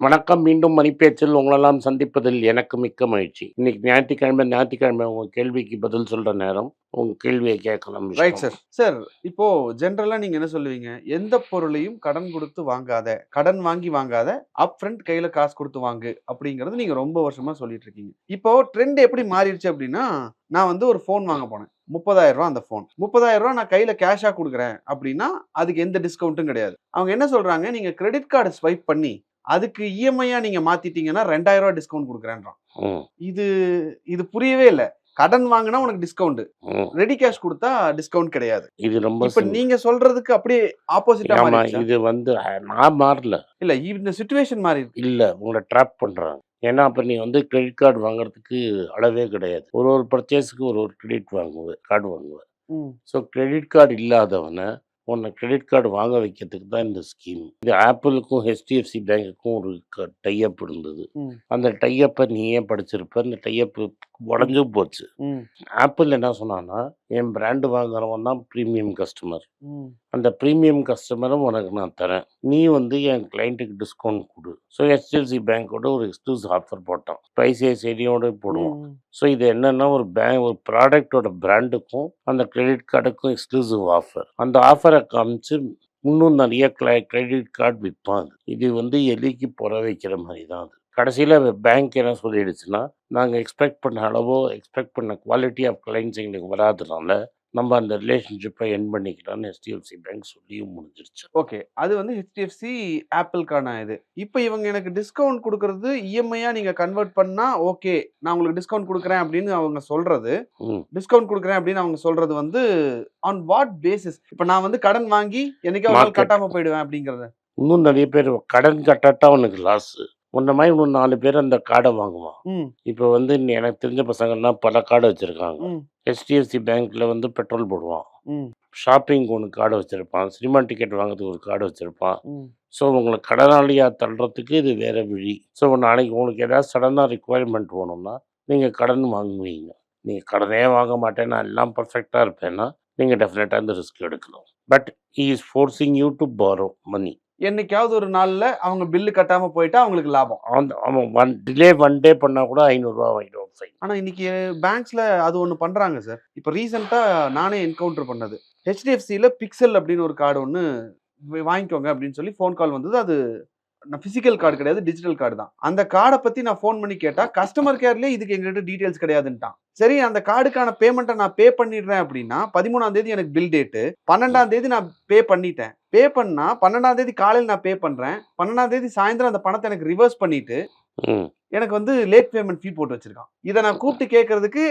வணக்கம் மீண்டும் மணிப்பேச்சில் உங்களெல்லாம் சந்திப்பதில் எனக்கு மிக்க மகிழ்ச்சி. இன்னைக்கு ஞாயிற்றுக்கிழமை ஞாயிற்றுக்கிழமை உங்க கேள்விக்கு பதில் சொல்ற நேரம். உங்க கேள்வியை கேட்கலாம் ரைட் சார் சார் இப்போ ஜென்ரலா நீங்க என்ன சொல்லுவீங்க? எந்த பொருளையும் கடன் கொடுத்து வாங்காத கடன் வாங்கி வாங்காத அப் ஃப்ரண்ட் கையில காசு கொடுத்து வாங்கு அப்படிங்கறது நீங்க ரொம்ப வருஷமா சொல்லிட்டு இருக்கீங்க. இப்போ ட்ரெண்ட் எப்படி மாறிடுச்சு அப்படின்னா நான் வந்து ஒரு ஃபோன் வாங்க போனேன். முப்பதாயிரம் ரூபா அந்த ஃபோன் முப்பதாயிரம் ரூபா நான் கையில கேஷா கொடுக்குறேன் அப்படின்னா அதுக்கு எந்த டிஸ்கவுண்ட்டும் கிடையாது. அவங்க என்ன சொல்றாங்க? நீங்க கிரெடிட் கார்டு ஸ்வைப் பண்ணி அதுக்கு இஎம்ஐயா நீங்க மாத்திட்டீங்கன்னா ரெண்டாயிரம் ரூபாய் டிஸ்கவுண்ட் கொடுக்குறேன்றான். இது இது புரியவே இல்லை. கடன் வாங்கினா உனக்கு டிஸ்கவுண்ட். ரெடி கேஷ் கொடுத்தா டிஸ்கவுண்ட் கிடையாது. இது ரொம்ப இப்ப. நீங்க சொல்றதுக்கு அப்படியே ஆப்போசிட்டா? இது வந்து நான் மாறல. இல்ல இந்த சுச்சுவேஷன் மாறி இல்ல உங்களை ட்ராப் பண்றாங்க. ஏன்னா அப்ப நீ வந்து கிரெடிட் கார்டு வாங்குறதுக்கு அளவே கிடையாது. ஒரு ஒரு பர்ச்சேஸ்க்கு ஒரு ஒரு கிரெடிட் வாங்குவேன் கார்டு வாங்குவேன் ஸோ கிரெடிட் கார்டு இல்லாதவனை உன்னை கிரெடிட் கார்டு வாங்க வைக்கிறதுக்கு தான் இந்த ஸ்கீம் இது ஆப்பிளுக்கும் ஹெச்டிஎஃப்சி பேங்க்குக்கும் ஒரு டைஅப் இருந்தது. அந்த டைப்பை நீ ஏன் படிச்சிருப்ப? அந்த டைஅப் உடஞ்சும் போச்சு. ஆப்பிள் என்ன சொன்னான்னா என் பிராண்டு வாங்குறவன் தான் ப்ரீமியம் கஸ்டமர் அந்த ப்ரீமியம் கஸ்டமரும் உனக்கு நான் தரேன். நீ வந்து என் கிளைண்ட்டுக்கு டிஸ்கவுண்ட் கொடு. ஸோ ஹெச்டிஎஃப்சி பேங்க்கோட ஒரு எக்ஸ்க்ளூஸ் ஆஃபர் போட்டான். ஐசிஐசிஐடியோட போடுவோம் ம், ஸோ இது என்னன்னா ஒரு பேங்க் ஒரு ப்ராடக்டோட பிராண்டுக்கும் அந்த கிரெடிட் கார்டுக்கும் எக்ஸ்க்ளூசிவ் ஆஃபர் அந்த ஆஃபரை காமிச்சு இன்னும் நிறைய கிரெடிட் கார்டு விற்பாங்க இது வந்து எலிக்கு புற வைக்கிற மாதிரி தான் அது. கடைசியில் பேங்க் என்ன சொல்லிடுச்சுன்னா நாங்கள் எக்ஸ்பெக்ட் பண்ண அளவோ எக்ஸ்பெக்ட் பண்ண குவாலிட்டி ஆஃப் கிளைண்ட்ஸ் எங்களுக்கு வராதனால நம்ம அந்த ரிலேஷன்ஷிப்பை என் பண்ணிக்கலாம்னு HDFC பேங்க் சொல்லியும் முடிஞ்சிருச்சு. ஓகே அது வந்து ஹெச்டிஎஃப்சி ஆப்பிள்கான இது. இப்போ இவங்க எனக்கு டிஸ்கவுண்ட் கொடுக்கறது இஎம்ஐயா நீங்க கன்வெர்ட் பண்ணா ஓகே நான் உங்களுக்கு டிஸ்கவுண்ட் கொடுக்குறேன் அப்படின்னு அவங்க சொல்றது. டிஸ்கவுண்ட் கொடுக்குறேன் அப்படின்னு அவங்க சொல்றது வந்து ஆன் வாட் பேசிஸ் இப்போ நான் வந்து கடன் வாங்கி என்னைக்கா. கட்டாம போயிடுவேன் அப்படிங்கறது. இன்னும் நிறைய பேர் கடன் கட்டாட்டா உனக்கு லாஸு மாதிரி இன்னும் நாலு பேர் அந்த கார்டை வாங்குவான். இப்போ வந்து எனக்கு தெரிஞ்ச பசங்கள்லாம் பல கார்டு வச்சுருக்காங்க. ஹெச்டிஎஃப்சி பேங்க்கில் வந்து பெட்ரோல் போடுவான். ஷாப்பிங்க்கு ஒன்று கார்டு வச்சுருப்பான். சினிமா டிக்கெட் வாங்குறதுக்கு ஒரு கார்டு வச்சுருப்பான். ஸோ உங்களை கடனாளியாக தள்ளுறதுக்கு இது வேற வழி. ஸோ நாளைக்கு உங்களுக்கு ஏதாவது சடனாக ரிக்குவயர்மெண்ட் வேணும்னா நீங்கள் கடன் வாங்குவீங்க. நீங்கள் கடனே வாங்க மாட்டேன் நான் எல்லாம் பர்ஃபெக்டாக இருப்பேன்னா நீங்கள் டெஃபினட்டாக இந்த ரிஸ்க் எடுக்கலாம். But is forcing you to borrow money என்னைக்காவது ஒரு நாள்ல அவங்க பில்லு கட்டாம போயிட்டா அவங்களுக்கு லாபம். அந்த அவன் ஒன் டிலே ஒன் டே பண்ணால் கூட ஐநூறுரூவா வாங்கிடுவோம் ஃபைன் ஆனா இன்னைக்கு பேங்க்ஸ்ல அது ஒண்ணு பண்றாங்க சார் இப்போ ரீசெண்டா நானே என்கவுண்டர் பண்ணது. ஹெச்டிஎஃப்சியில் பிக்சல் அப்படின்னு ஒரு கார்டு ஒன்று வாங்கிக்கோங்க அப்படின்னு சொல்லி ஃபோன் கால் வந்தது. அது ஃபிசிக்கல் கார்டு கிடையாது டிஜிட்டல் கார்டு தான். அந்த கார்டை பத்தி நான் ஃபோன் பண்ணி கேட்டா கஸ்டமர் கேர்லயே இதுக்கு எங்ககிட்ட டீடைல்ஸ் கிடையாதுன்ட்டான். சரி அந்த கார்டுக்கான பேமெண்ட்டை நான் பே பண்ணிடுறேன் அப்படின்னா பதிமூணாம் தேதி எனக்கு பில் டேட்டு பன்னெண்டாம் தேதி நான் பே பண்ணிட்டேன். பே பண்ணா பன்னெண்டாம் தேதி காலையில் நான் பே பண்றேன். பன்னெண்டாம் தேதி சாயந்தரம் அந்த பணத்தை எனக்கு ரிவர்ஸ் பண்ணிட்டு எனக்கு வந்து லேட் பேமெண்ட் ஃபீ போட்டு வச்சிருக்கான். இதை நான் கூப்பிட்டு கேட்கறதுக்கு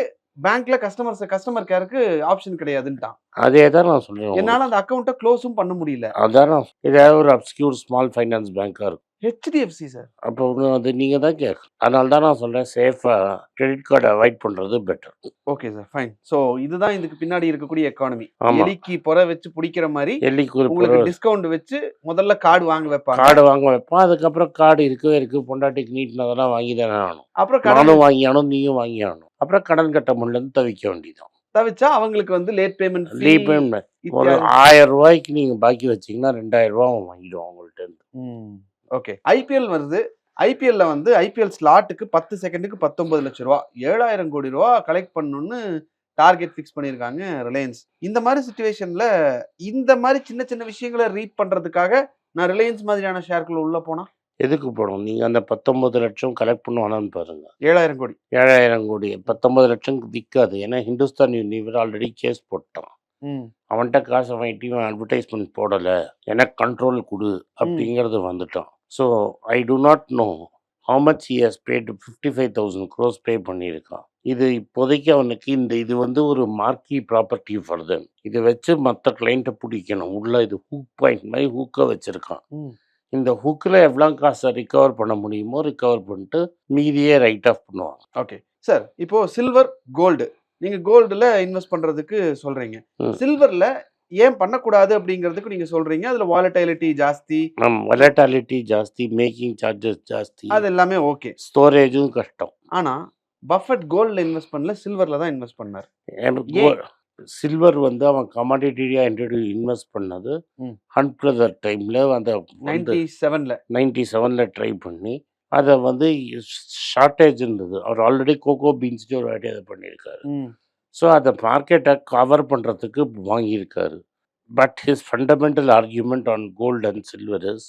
பேங்க்ல கஸ்டமர்ஸ் கஸ்டமர் கேருக்கு ஆப்ஷன் கிடையாதுன்ட்டான். அதே தான் நான் சொல்லுவேன் என்னால அந்த அக்கௌண்ட்டை க்ளோஸும் பண்ண முடியல. அதான் ஏதாவது ஒரு அப்ஸ்கியூர் ஸ்மால் ஃபைனான்ஸ் பேங்க்காக இருக்கும். ஹெச்டிஎஃப்சி சார் அப்போ அது நீங்கள் தான் கேட்கணும் அதனால தான் நான் சொல்கிறேன் சேஃபாக கிரெடிட் கார்டை அவாய்ட் பண்ணுறது better okay sir fine so இதுதான் இதுக்கு பின்னாடி இருக்கக்கூடிய எக்கானமி. எலிக்கு புற வச்சு பிடிக்கிற மாதிரி எல்லிக்கு ஒரு உங்களுக்கு டிஸ்கவுண்ட் வச்சு முதல்ல கார்டு வாங்க வைப்பாங்க. கார்டு வாங்க வைப்போம். அதுக்கப்புறம் கார்டு இருக்கவே இருக்கு. பொண்டாட்டிக்கு நீட்டினதெல்லாம் வாங்கி தானே ஆகணும். அப்புறம் கடன் நானும் வாங்கி ஆகணும் நீயும் வாங்கி ஆகணும். அப்புறம் கடன் கட்ட முடியலன்னு தவிக்க வேண்டியதான் தவிச்சா அவங்களுக்கு வந்து லேட் பேமெண்ட் ரீபேமெண்ட் ஒரு ஆயிரம் ரூபாய்க்கு நீங்கள் பாக்கி வச்சீங்கன்னா ரெண்டாயிரம் ரூபா அவன் வாங்கிடுவான் இருந்து. ஓகே. ஐபிஎல் வருது. ஐபிஎல்ல வந்து ஐபிஎல் ஸ்லாட்டுக்கு பத்து செகண்டுக்கு பத்தொன்பது லட்ச ரூபா. ஏழாயிரம் கோடி ரூபா கலெக்ட் பண்ணணும்னு டார்கெட் ஃபிக்ஸ் பண்ணியிருக்காங்க ரிலையன்ஸ் இந்த மாதிரி சுச்சுவேஷன்ல இந்த மாதிரி சின்ன சின்ன விஷயங்களை ரீட் பண்றதுக்காக நான் ரிலையன்ஸ் மாதிரியான ஷேர்க்குள்ள உள்ள போனா? எதுக்கு போகணும் நீங்கள் அந்த பத்தொன்பது லட்சம் கலெக்ட் பண்ணுவானான்னு பாருங்க. ஏழாயிரம் கோடி. ஏழாயிரம் கோடி. பத்தொன்பது லட்சம் விற்காது ஏன்னா ஹிந்துஸ்தான் யூனிவர் ஆல்ரெடி கேஸ் போட்டான். அவன்கிட்ட காசை வாங்கிட்டு இவன் அட்வர்டைஸ்மெண்ட் போடலை. எனக்கு கண்ட்ரோல் கொடு அப்படிங்கிறது வந்துட்டான். So I do not know how much he has paid fifty five thousand gross pay பண்ணியிருக்கான். இது இப்போதைக்கு அவனுக்கு இந்த இது வந்து ஒரு மார்க்கி ப்ராப்பர்ட்டி ஃபார் தெம் இதை வச்சு மற்ற கிளைண்ட்டை பிடிக்கணும். உள்ள இது ஹூக் பாயிண்ட் மாதிரி ஹூக்கை வச்சுருக்கான். இந்த ஹூக்கில் எவ்வளோ காசை ரிகவர் பண்ண முடியுமோ ரிகவர் பண்ணிட்டு மீதியே ரைட் ஆஃப் பண்ணுவாங்க. ஓகே சார் இப்போ சில்வர் கோல்டு நீங்க கோல்டுல இன்வெஸ்ட் பண்றதுக்கு சொல்றீங்க. ம். சில்வர்ல ஏன் பண்ணக்கூடாது அப்படிங்கிறதுக்கு நீங்க சொல்றீங்க. அதுல வாலடைலிட்டி ஜாஸ்தி. வலட்டாலிட்டி ஜாஸ்தி மேக்கிங் சார்ஜஸ் ஜாஸ்தி. அது எல்லாமே ஓகே. ஸ்டோரேஜும் கஷ்டம். ஆனா பஃபட் கோல்ட்ல இன்வெஸ்ட் பண்ணல சில்வர்ல தான் இன்வெஸ்ட் பண்ணார். சில்வர் வந்து அவன் கமாடிட்டியாக இன்ட்ரடியூ இன்வெஸ்ட் பண்ணது. ஹண்ட் பிரதர் டைமில் அந்த நைன்டி செவன்ல நைன்டி செவனில் ட்ரை பண்ணி அதை வந்து ஷார்ட்டேஜ் இருந்தது. அவர் ஆல்ரெடி கோகோ பீன்ஸ்ட்டு ஒரு அதை பண்ணியிருக்காரு. ஸோ அந்த மார்க்கெட்டை கவர் பண்ணுறதுக்கு வாங்கியிருக்காரு. But his fundamental argument on gold and silver is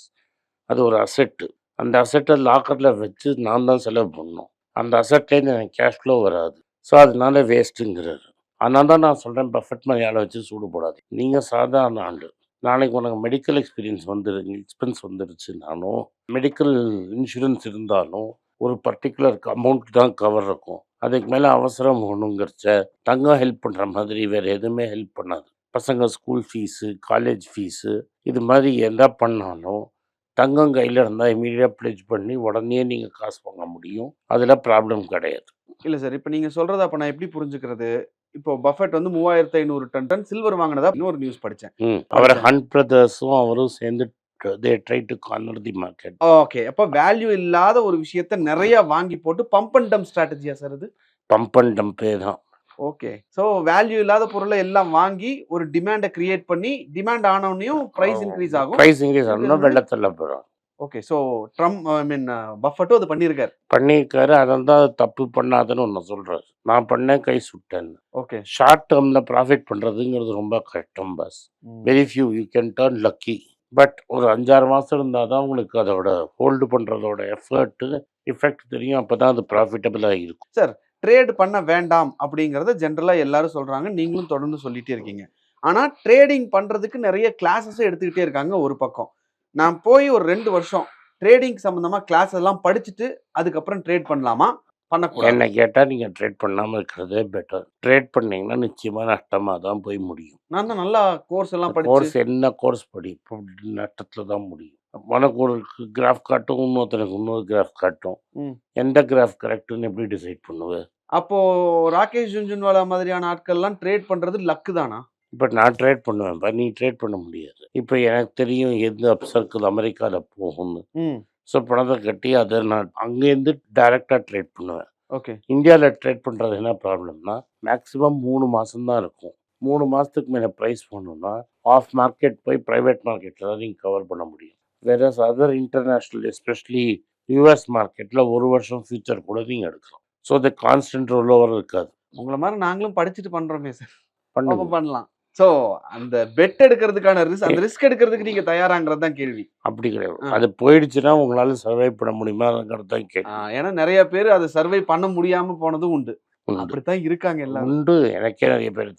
அது ஒரு அசெட்டு அந்த அசெட்டை லாக்கரில் வச்சு நான் தான் செலவு பண்ணணும். அந்த அசெட்லேருந்து எனக்கு கேஷ் ஃப்ளோ வராது. ஸோ அதனால வேஸ்ட்டுங்கிறாரு அதனால தான் நான் சொல்கிறேன் பஃபெட் மாதிரி ஆளை வச்சு சூடு போடாது நீங்கள் சாதாரண ஆண்டு நாளைக்கு உனக்கு மெடிக்கல் எக்ஸ்பீரியன்ஸ் வந்துரு எக்ஸ்பென்ஸ் வந்துருச்சுனாலும் மெடிக்கல் இன்சூரன்ஸ் இருந்தாலும் ஒரு பர்டிகுலர் அமௌண்ட் தான் கவர் இருக்கும். அதுக்கு மேலே அவசரம் ஒன்றுங்கிறச்ச தங்கம் ஹெல்ப் பண்ணுற மாதிரி வேறு எதுவுமே ஹெல்ப் பண்ணாது. பசங்க ஸ்கூல் ஃபீஸு காலேஜ் ஃபீஸு இது மாதிரி எந்த பண்ணாலும் தங்கம் கையில் இருந்தால் இமீடியட்டாக ப்ளெஜ் பண்ணி உடனே நீங்கள் காசு வாங்க முடியும். அதில் ப்ராப்ளம் கிடையாது. இல்ல சார் இப்போ நீங்க சொல்றத அப்ப நான் எப்படி புரிஞ்சுக்கிறது? இப்போ பஃபெட் வந்து மூவாயிரத்து ஐநூறு டன் டன் சில்வர் வாங்கினதா? இன்னொரு நியூஸ் படிச்சேன். ம் அவர். ஹண்ட் பிரதர்ஸும் அவரும் சேர்ந்து they try to corner the market okay அப்ப வேல்யூ இல்லாத ஒரு விஷயத்த நிறைய வாங்கி போட்டு பம்ப் அண்ட் டம் ஸ்ட்ராட்டஜியா சார் இது? பம்ப் அண்ட் டம்பே தான். ஓகே சோ வேல்யூ இல்லாத பொருளை எல்லாம் வாங்கி ஒரு டிமாண்டை கிரியேட் பண்ணி டிமாண்ட் ஆனவனையும் பிரைஸ் இன்க்ரீஸ் ஆகும். ப்ரைஸ் இன்க்ரீஸ் ஆகணும் வெள்ளத்தில் போகிறோம் okay so drum I mean பஃபட்டும் அது பண்ணியிருக்காரு பண்ணியிருக்காரு. அதான் தான் தப்பு பண்ணாதுன்னு ஒன்று சொல்கிறாரு நான் பண்ணேன் கை சுட்டேன்னு. ஓகே ஷார்ட் டேர்மில் ப்ராஃபிட் பண்ணுறதுங்கிறது ரொம்ப கஷ்டம் bus very few you can turn lucky but ஒரு அஞ்சாறு மாதம் இருந்தால் தான் உங்களுக்கு அதோட ஹோல்டு பண்ணுறதோட எஃபர்ட்டு எஃபெக்ட் தெரியும். அப்போ தான் அது ப்ராஃபிட்டபிளாக இருக்கும். சார் ட்ரேட் பண்ண வேண்டாம் அப்படிங்கிறத ஜென்ரலாக எல்லாரும் சொல்கிறாங்க நீங்களும் தொடர்ந்து சொல்லிகிட்டே இருக்கீங்க. ஆனால் ட்ரேடிங் பண்ணுறதுக்கு நிறைய கிளாஸஸும் எடுத்துக்கிட்டே இருக்காங்க ஒரு பக்கம். நான் போய் ஒரு ரெண்டு வருஷம் ட்ரேடிங் சம்மந்தமாக கிளாஸ் எல்லாம் படிச்சுட்டு அதுக்கப்புறம் ட்ரேட் பண்ணலாமா? பண்ணக்கூடாது. என்னை கேட்டால் நீங்கள் ட்ரேட் பண்ணாமல் இருக்கிறதே பெட்டர். ட்ரேட் பண்ணீங்கன்னா நிச்சயமாக நஷ்டமாக தான் போய் முடியும். நான் தான் நல்லா கோர்ஸ் எல்லாம் கோர்ஸ் படிச்சு என்ன கோர்ஸ் படி இப்போ நட்டத்தில் தான் முடியும். உனக்கு ஒரு கிராஃப் காட்டும் இன்னொருத்தனுக்கு இன்னொரு கிராஃப் காட்டும். எந்த கிராஃப் கரெக்டுன்னு எப்படி டிசைட் பண்ணுவேன் அப்போ ராகேஷ் ஜுன்ஜுன்வாலா மாதிரியான ஆட்கள்லாம் ட்ரேட் பண்றது லக்கு தானா? இப்போ நான் ட்ரேட் பண்ணுவேன்ப்பா நீ ட்ரேட் பண்ண முடியாது. இப்போ எனக்கு தெரியும் எந்த சர்க்கிள் அமெரிக்காவில் போகும்னு. ஸோ பணத்தை கட்டி அதை நான் அங்கேருந்து டைரெக்டாக ட்ரேட் பண்ணுவேன். ஓகே இந்தியாவில் ட்ரேட் பண்ணுறது என்ன ப்ராப்ளம்னா மேக்ஸிமம் மூணு மாதம்தான் இருக்கும். மூணு மாதத்துக்கு மேலே ப்ரைஸ் பண்ணணும்னா ஆஃப் மார்க்கெட் போய் ப்ரைவேட் மார்க்கெட்டில் தான் நீங்கள் கவர் பண்ண முடியும். வேற அதர் இன்டர்நேஷ்னல் எஸ்பெஷலி யூஎஸ் மார்க்கெட்டில் ஒரு வருஷம் ஃபியூச்சர் கூட நீங்கள் எடுக்கலாம். ஸோ அது கான்ஸ்டன்ட் ரோல் ஓவர் இருக்காது. உங்களை மாதிரி நாங்களும் படிச்சுட்டு பண்றோமே சார் அப்ப பண்ணலாம். சோ அந்த பெட் எடுக்கிறதுக்கான ரிஸ்க் அந்த ரிஸ்க் எடுக்கிறதுக்கு நீங்க தயாராங்கிறது தான் கேள்வி. அப்படி கிடையாது. அது போயிடுச்சுன்னா உங்களால் சர்வை பண்ண முடியுமாங்கிறது தான் ஆஹ் ஏன்னா நிறைய பேர் அதை சர்வை பண்ண முடியாம போனதும் உண்டு. அப்படித்தான் இருக்காங்க எல்லாரும். உண்டு. எனக்கே நிறைய பேர்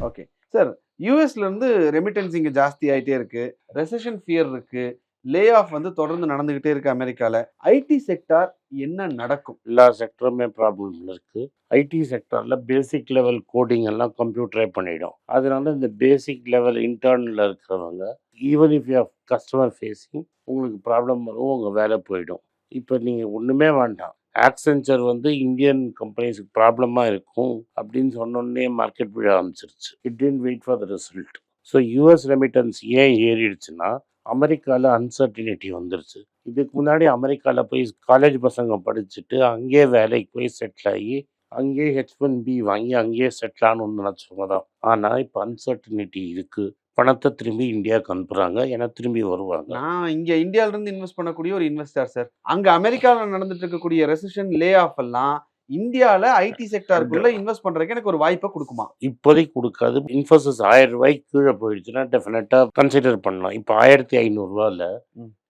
ஓகே சார் யூஎஸ்ல இருந்து ரெமிட்டன்ஸ் இங்க ஜாஸ்தி ஆயிட்டே இருக்கு. ரெசெஷன் ஃபியர் இருக்கு. லே ஆஃப் வந்து தொடர்ந்து நடந்துகிட்டே இருக்கு அமெரிக்கால. ஐடி செக்டார் என்ன நடக்கும்? எல்லா செக்டருமே ப்ராப்ளம் இருக்குது ஐடி செக்டரில் பேசிக் லெவல் கோடிங் எல்லாம் கம்ப்யூட்டரே பண்ணிடும். அதனால இந்த பேசிக் லெவல் இன்டர்னில் இருக்கிறவங்க even if you customer facing உங்களுக்கு ப்ராப்ளம் வரும் உங்கள் வேலை போயிடும். இப்போ நீங்கள் ஒன்றுமே வேண்டாம். ஆக்சென்ச்சர் வந்து இந்தியன் கம்பெனிஸுக்கு ப்ராப்ளமாக இருக்கும் அப்படின்னு சொன்னோடனே மார்க்கெட் விழ ஆரம்பிச்சிருச்சு. It tend wait for the result so US remittance ஏன் ஏறிடுச்சுன்னா அமெரிக்காவில் அன்சர்டினிட்டி வந்துருச்சு. இதுக்கு முன்னாடி அமெரிக்காவில் போய் காலேஜ் பசங்க படிச்சுட்டு அங்கேயே வேலைக்கு போய் செட்டில் ஆகி அங்கேயே ஹெச் ஒன் பி வாங்கி அங்கேயே செட்டில் ஆகணும்னு நினச்சவங்க தான். ஆனால் இப்போ அன்சர்டினிட்டி இருக்குது பணத்தை திரும்பி இந்தியாவுக்கு அனுப்புகிறாங்க ஏன்னா திரும்பி வருவாங்க. நான் இங்கே இந்தியாவிலேருந்து இன்வெஸ்ட் பண்ணக்கூடிய ஒரு இன்வெஸ்டர் சார் அங்கே அமெரிக்காவில் நடந்துட்டு இருக்கக்கூடிய ரெசிஷன் லே ஆஃப் எல்லாம் இந்தியால ஐடி செக்டாருக்குள்ள இன்வெஸ்ட் பண்றதுக்கு எனக்கு ஒரு வாய்ப்பை கொடுக்குமா? இப்போதைக்கு கொடுக்காது. இன்ஃபோசிஸ் ஆயிரம் ரூபாய்க்கு கீழே போயிடுச்சுன்னா டெஃபினட்டாக கன்சிடர் பண்ணலாம். இப்போ ஆயிரத்தி ஐநூறுரூவாவில்.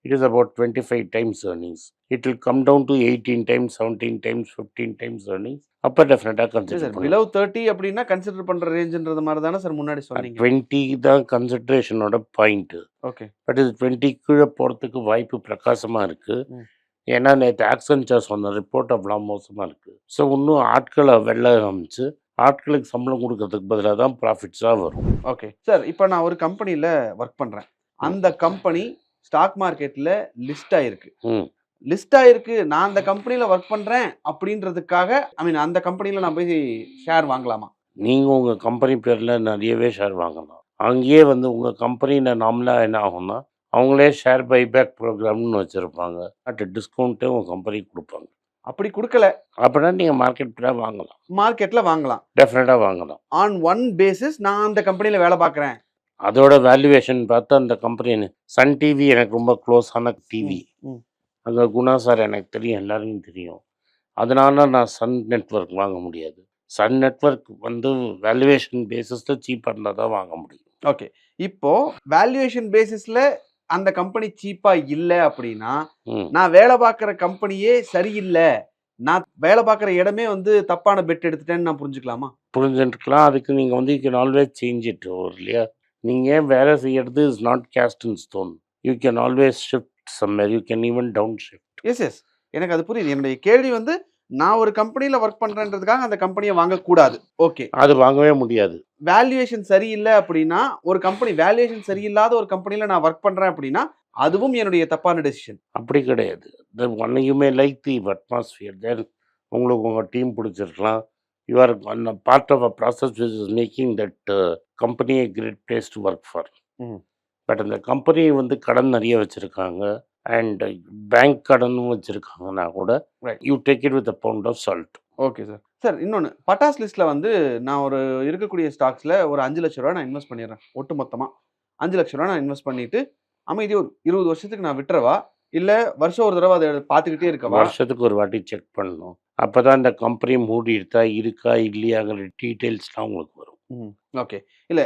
It is about twenty five times earnings it will come down to eighteen times seventeen times fifteen times earnings அப்போ டெஃபினட்டாக கன்சிடர் பிலவ் தேர்ட்டி அப்படின்னா கன்சிடர் பண்ற ரேஞ்சுன்றது மாதிரி தானே சார் முன்னாடி சொன்னீங்க. டுவெண்ட்டி தான் கன்சிட்ரேஷனோட பாயிண்ட்டு ஓகே பட் இது டுவெண்ட்டி கீழே போகிறதுக்கு வாய்ப்பு பிரகாசமாக இருக்குது. ஏன்னா நேற்று ஆக்சன்ச்சர் சொன்ன ரிப்போர்ட் அவ்வளோ மோசமாக இருக்குது ஸோ இன்னும் ஆட்களை வெளில ஆரம்பிச்சு ஆட்களுக்கு சம்பளம் கொடுக்கறதுக்கு பதிலாக தான் ப்ராஃபிட்ஸாக வரும். ஓகே சார் இப்போ நான் ஒரு கம்பெனியில் ஒர்க் பண்ணுறேன் அந்த கம்பெனி ஸ்டாக் மார்க்கெட்டில் லிஸ்ட் ஆயிருக்கு. ம். லிஸ்ட் ஆயிருக்கு. நான் அந்த கம்பெனியில் ஒர்க் பண்ணுறேன் அப்படின்றதுக்காக ஐ மீன் அந்த கம்பெனியில் நான் போய் ஷேர் வாங்கலாமா? நீங்கள் உங்கள் கம்பெனி பேரில் நிறையவே ஷேர் வாங்கலாம். அங்கேயே வந்து உங்கள் கம்பெனியில் நார்மலாக என்ன ஆகும்னா அவங்களே ஷேர் பைபேக் ப்ரோக்ராம்னு வச்சுருப்பாங்க. அட் டிஸ்கவுண்ட்டே உங்கள் கம்பெனிக்கு கொடுப்பாங்க. அப்படி கொடுக்கல. அப்படின்னா நீங்கள் மார்க்கெட்டில் வாங்கலாம். மார்க்கெட்ல வாங்கலாம். டெஃபினட்டாக வாங்கலாம். ஆன் ஒன் பேசிஸ் நான் அந்த கம்பெனில வேலை பார்க்குறேன். அதோட வேல்யூவேஷன் பார்த்து அந்த கம்பெனி சன் டிவி எனக்கு ரொம்ப க்ளோஸான டிவி அங்கே குணா சார் எனக்கு தெரியும் எல்லாருக்கும் தெரியும். அதனால நான் சன் நெட்வொர்க் வாங்க முடியாது. சன் நெட்வொர்க் வந்து வேல்யூவேஷன் பேசிஸில் சீப்பாக இருந்தால் தான் வாங்க முடியும். ஓகே இப்போ வேல்யூவேஷன் பேசிஸ்ல அந்த கம்பெனி சீப்பா இல்ல அப்படின்னா நான் வேலை பார்க்குற கம்பெனியே சரியில்லை. நான் வேலை பார்க்குற இடமே வந்து தப்பான பெட் எடுத்துட்டேன்னு நான் புரிஞ்சுக்கலாமா? புரிஞ்சுட்டுக்கலாம் அதுக்கு நீங்கள் வந்து you can always change it ஒரு இல்லையா? நீங்கள் வேலை செய்யறது is not cast in stone you can always shift somewhere you can even down shift yes yes எனக்கு அது புரியுது. என்னுடைய கேள்வி வந்து நான் ஒரு கம்பெனில ஒர்க் பண்றேன்றதுக்காக அந்த கம்பெனியை வாங்கக்கூடாது. ஓகே அது வாங்கவே முடியாது. வேல்யூவேஷன் சரியில்லை அப்படின்னா ஒரு கம்பெனி வேல்யூவேஷன் சரியில்லாத ஒரு கம்பெனில நான் ஒர்க் பண்றேன் அப்படின்னா அதுவும் என்னுடைய தப்பான டெசிஷன் அப்படி கிடையாது. One you may like the atmosphere then உங்களுக்கு உங்கள் team பிடிச்சிருக்கலாம். You are part of a process which is making that company great place to work for. But அந்த கம்பெனி வந்து கடன் நிறைய வச்சுருக்காங்க. அண்ட் பேங்க் கடனும் வச்சுருக்காங்கன்னா கூட. You take it with pound of salt okay sir sir இன்னொன்று Buffett's லிஸ்ட்ல வந்து நான் ஒரு இருக்கக்கூடிய ஸ்டாக்ஸ்ல ஒரு அஞ்சு லட்ச ரூபா நான் இன்வெஸ்ட் பண்ணிடுறேன் ஒட்டு மொத்தமா. அஞ்சு லட்ச ரூபா நான் இன்வெஸ்ட் பண்ணிட்டு அமைதி ஒரு இருபது வருஷத்துக்கு நான் விட்டுறவா? இல்ல வருஷம் ஒரு தடவை அதை பார்த்துக்கிட்டே இருக்கவா? வருஷத்துக்கு ஒரு வாட்டி செக் பண்ணணும். அப்போ தான் இந்த கம்பெனி மூடிடுதா இருக்கா இல்லையாங்கிற டீட்டெயில்ஸ்லாம் உங்களுக்கு வரும். ஓகே இல்ல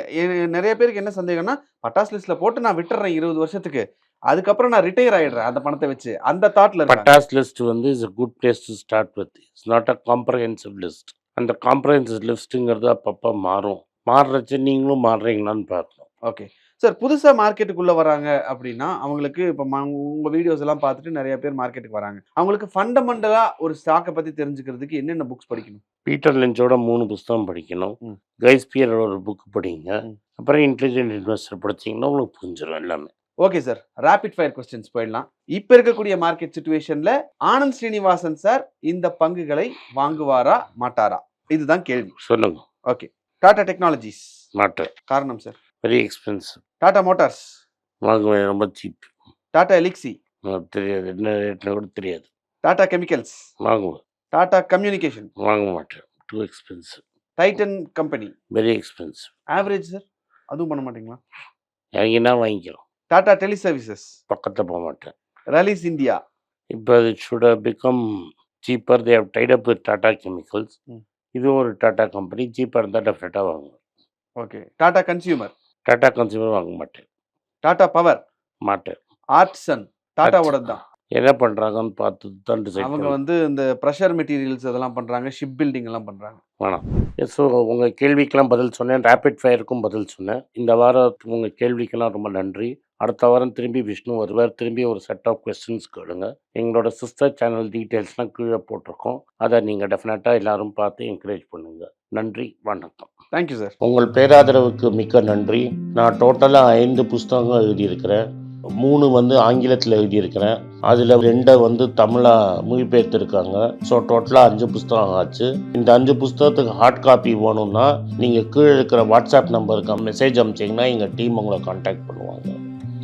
நிறைய பேருக்கு என்ன சந்தேகம்னா பட்டாஸ் லிஸ்ட்ல போட்டு நான் விட்டுறேன் இருபது வருஷத்துக்கு. அதுக்கப்புறம் நான் ரிட்டையர் ஆயிடுறேன் அந்த பணத்தை வச்சு. அந்த தாட்ல பட்டாஸ் லிஸ்ட் வந்து is a good place to start with it's not a comprehensive list அந்த காம்ப்ரஹென்சிவ் லிஸ்ட்டுங்கிறது அப்பப்போ மாறும். மாறுறச்சு நீங்களும் மாறுறீங்களான்னு பார்க்கணும். ஓகே சார் புதுசா மார்க்கெட்டுக்குள்ள வராங்க அப்படின்னா அவங்களுக்கு இப்போ உங்க வீடியோஸ் எல்லாம் பார்த்துட்டு நிறைய பேர் மார்க்கெட்டுக்கு வராங்க. அவங்களுக்கு ஃபண்டமெண்டலா ஒரு ஸ்டாக்கை பத்தி தெரிஞ்சுக்கிறதுக்கு என்னென்ன புக்ஸ் படிக்கணும்? பீட்டர் லெஞ்சோட மூணு புஸ்தகம் படிக்கணும். கைஸ்பியரோட ஒரு புக் படிங்க. அப்புறம் இன்டெலிஜென்ட் இன்வெஸ்டர் படிச்சீங்கன்னா உங்களுக்கு புரிஞ்சிடும் எல்லாமே. Okay sir rapid fire questions போயிடலாம். இப்போ இருக்கக்கூடிய மார்க்கெட் சுச்சுவேஷன்ல ஆனந்த் ஸ்ரீனிவாசன் சார் இந்த பங்குகளை வாங்குவாரா மாட்டாரா? இதுதான் கேள்வி. சொல்லுங்க. டாடா டெக்னாலஜிஸ் மாட்டேன் காரணம் sir very expensive Tata Motors வாங்குவேன் ரொம்ப சீப் டாடா எலிக்ஸி தெரியாது. என்ன ரேட்னு கூட தெரியாது. டாடா கெமிக்கல்ஸ் வாங்குவேன். டாடா கம்யூனிகேஷன் வாங்க மாட்டேன். Too expensive Titan company very expensive average sir அதுவும் பண்ண மாட்டீங்களா? இறங்கினா வாங்கிக்கலாம் டாடா டெலி சர்வீசஸ் பக்கத்தில் போக மாட்டேன் ரலீஸ் இந்தியா இப்போ அது should become cheaper they have tied up with Tata chemicals. இது ஒரு டாடா கம்பெனி சீப்பாக இருந்தால் டெஃபினட்டாக வாங்குவேன் okay Tata consumer Tata consumer வாங்க மாட்டேன். டாடா பவர் மாட்டேன். ஆர்ட்சன் டாட்டாவோட தான் என்ன பண்ணுறாங்கன்னு பார்த்து தான் டிசைட் அவங்க வந்து இந்த ப்ரெஷர் மெட்டீரியல்ஸ் அதெல்லாம் பண்றாங்க ஷிப் பில்டிங் எல்லாம் பண்றாங்க. வேணாம். ஸோ உங்கள் கேள்விக்கெல்லாம் பதில் சொன்னேன். ரேபிட் ஃபயருக்கும் பதில் சொன்னேன். இந்த வாரம் உங்கள் கேள்விக்கெல்லாம் ரொம்ப நன்றி. அடுத்த வாரம் திரும்பி விஷ்ணு வருவார். திரும்பி ஒரு செட் ஆஃப் கொஸ்டின்ஸ் கேளுங்க. எங்களோட சிஸ்டர் சேனல் டீட்டெயில்ஸ்லாம் கீழே போட்டிருக்கோம். அதை நீங்கள் டெஃபினட்டாக எல்லாரும் பார்த்து என்கரேஜ் பண்ணுங்கள் நன்றி வணக்கம். தேங்க்யூ சார் உங்கள் பேராதரவுக்கு மிக்க நன்றி. நான் டோட்டலாக ஐந்து புஸ்தகங்கள் எழுதியிருக்கிறேன். மூணு வந்து ஆங்கிலத்தில் எழுதியிருக்கிறேன். அதில் ரெண்டை வந்து தமிழாக மொழிபெயர்த்திருக்காங்க. ஸோ டோட்டலாக அஞ்சு புஸ்தகம் ஆச்சு. இந்த அஞ்சு புஸ்தகத்துக்கு ஹார்ட் காப்பி வேணும்னா நீங்கள் கீழே இருக்கிற வாட்ஸ்அப் நம்பருக்கு மெசேஜ் அனுப்பிச்சிங்கன்னா எங்கள் டீம் உங்களை காண்டாக்ட் பண்ணுவாங்க.